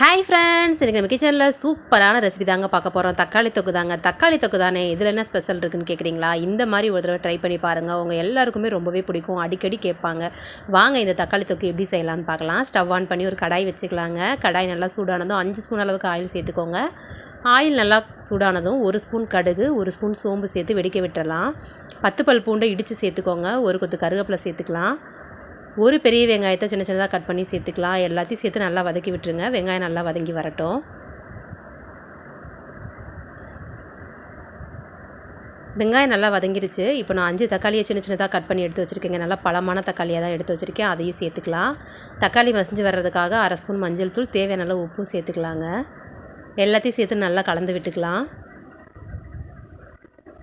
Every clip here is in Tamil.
ஹாய் ஃப்ரெண்ட்ஸ் எனக்கு நம்ம கிச்சனில் சூப்பரான ரெசிபி தாங்க பார்க்க போகிறோம் தக்காளி தொக்கு தாங்க. தக்காளி தொக்கு தானே? இதில் என்ன ஸ்பெஷல் இருக்குன்னு கேட்குறீங்களா இந்த மாதிரி ஒரு தடவை ட்ரை பண்ணி பாருங்கள் உங்கள் எல்லாருக்குமே ரொம்பவே பிடிக்கும். அடிக்கடி கேட்பாங்க. வாங்க இந்த தக்காளி தொக்கு எப்படி செய்யலான்னு பார்க்கலாம். ஸ்டவ் ஆன் பண்ணி ஒரு கடாய் வச்சுக்கலாங்க. கடாய் நல்லா சூடானதும் அஞ்சு ஸ்பூன் அளவுக்கு ஆயில் சேர்த்துக்கோங்க. ஆயில் நல்லா சூடானதும் ஒரு ஸ்பூன் கடுகு ஒரு ஸ்பூன் சோம்பு சேர்த்து வெடிக்க விட்டுறலாம். பத்து பல் பூண்டை இடித்து சேர்த்துக்கோங்க. ஒரு கொத்து கருவேப்பிலை சேர்த்துக்கலாம். ஒரு பெரிய வெங்காயத்தை சின்ன சின்னதாக கட் பண்ணி சேர்த்துக்கலாம். எல்லாத்தையும் சேர்த்து நல்லா வதக்கி விட்டுருங்க. வெங்காயம் நல்லா வதங்கி வரட்டும். வெங்காயம் நல்லா வதங்கிருச்சு. இப்போ நான் அஞ்சு தக்காளியை சின்ன சின்னதாக கட் பண்ணி எடுத்து வச்சுருக்கேங்க. நல்லா பழமான தக்காளியாக தான் எடுத்து வச்சுருக்கேன். அதையும் சேர்த்துக்கலாம். தக்காளி மசிஞ்சு வர்றதுக்காக அரை ஸ்பூன் மஞ்சள் தூள் தேவையான உப்பும் சேர்த்துக்கலாங்க. எல்லாத்தையும் சேர்த்து நல்லா கலந்து விட்டுக்கலாம்.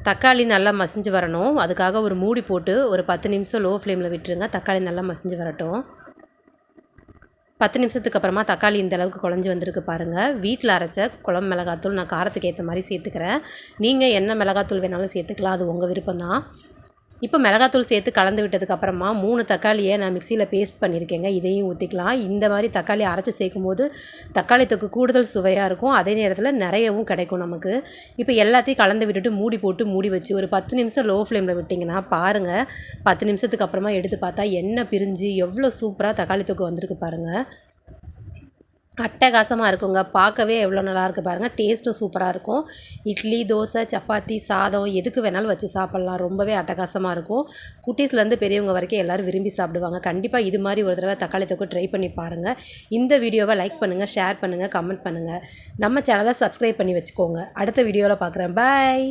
தக்காளி நல்லா மசிஞ்சு வரணும். அதுக்காக ஒரு மூடி போட்டு ஒரு பத்து நிமிஷம் லோ ஃப்ளேமில் விட்டுருங்க. தக்காளி நல்லா மசிஞ்சு வரட்டும். பத்து நிமிஷத்துக்கு அப்புறமா தக்காளி இந்த அளவுக்கு குழஞ்சி வந்திருக்கு பாருங்கள் வீட்டில் அரைச்ச குழம்பு மிளகாத்தூள் நான் காரத்துக்கு ஏற்ற மாதிரி சேர்த்துக்கிறேன். நீங்கள் என்ன மிளகாத்தூள் வேணாலும் சேர்த்துக்கலாம். அது உங்கள் விருப்பம் தான் இப்போ மிளகாத்தூள் சேர்த்து கலந்து விட்டதுக்கப்புறமா மூணு தக்காளியை நான் மிக்சியில் பேஸ்ட் பண்ணியிருக்கேங்க. இதையும் ஊற்றிக்கலாம் இந்த மாதிரி தக்காளி அரைச்சி சேர்க்கும் போது தக்காளி தொக்கு கூடுதல் சுவையாக இருக்கும். அதே நேரத்தில் நிறையவும் கிடைக்கும் நமக்கு. இப்போ எல்லாத்தையும் கலந்து விட்டுட்டு மூடி போட்டு மூடி வச்சு ஒரு பத்து நிமிஷம் லோ ஃப்ளேமில் விட்டிங்கன்னா பாருங்கள் பத்து நிமிஷத்துக்கு அப்புறமா எடுத்து பார்த்தா எண்ணெய் பிரிஞ்சு எவ்வளோ சூப்பராக தக்காளி தொக்கு வந்திருக்கு பாருங்கள் அட்டகாசமாக இருக்குங்க. பார்க்கவே எவ்வளோ நல்லாயிருக்கு பாருங்கள் டேஸ்ட்டும் சூப்பராக இருக்கும். இட்லி தோசை சப்பாத்தி சாதம் எதுக்கு வேணாலும் வச்சு சாப்பிட்லாம். ரொம்பவே அட்டகாசமாக இருக்கும். குட்டீஸ்லேருந்து பெரியவங்க வரைக்கும் எல்லோரும் விரும்பி சாப்பிடுவாங்க. கண்டிப்பாக இது மாதிரி ஒரு தடவை தக்காளி தொக்கு ட்ரை பண்ணி பாருங்கள் இந்த வீடியோவை லைக் பண்ணுங்கள் ஷேர் பண்ணுங்கள் கமெண்ட் பண்ணுங்கள் நம்ம சேனலை சப்ஸ்கிரைப் பண்ணி வச்சுக்கோங்க. அடுத்த வீடியோவில் பார்க்குறேன் பாய்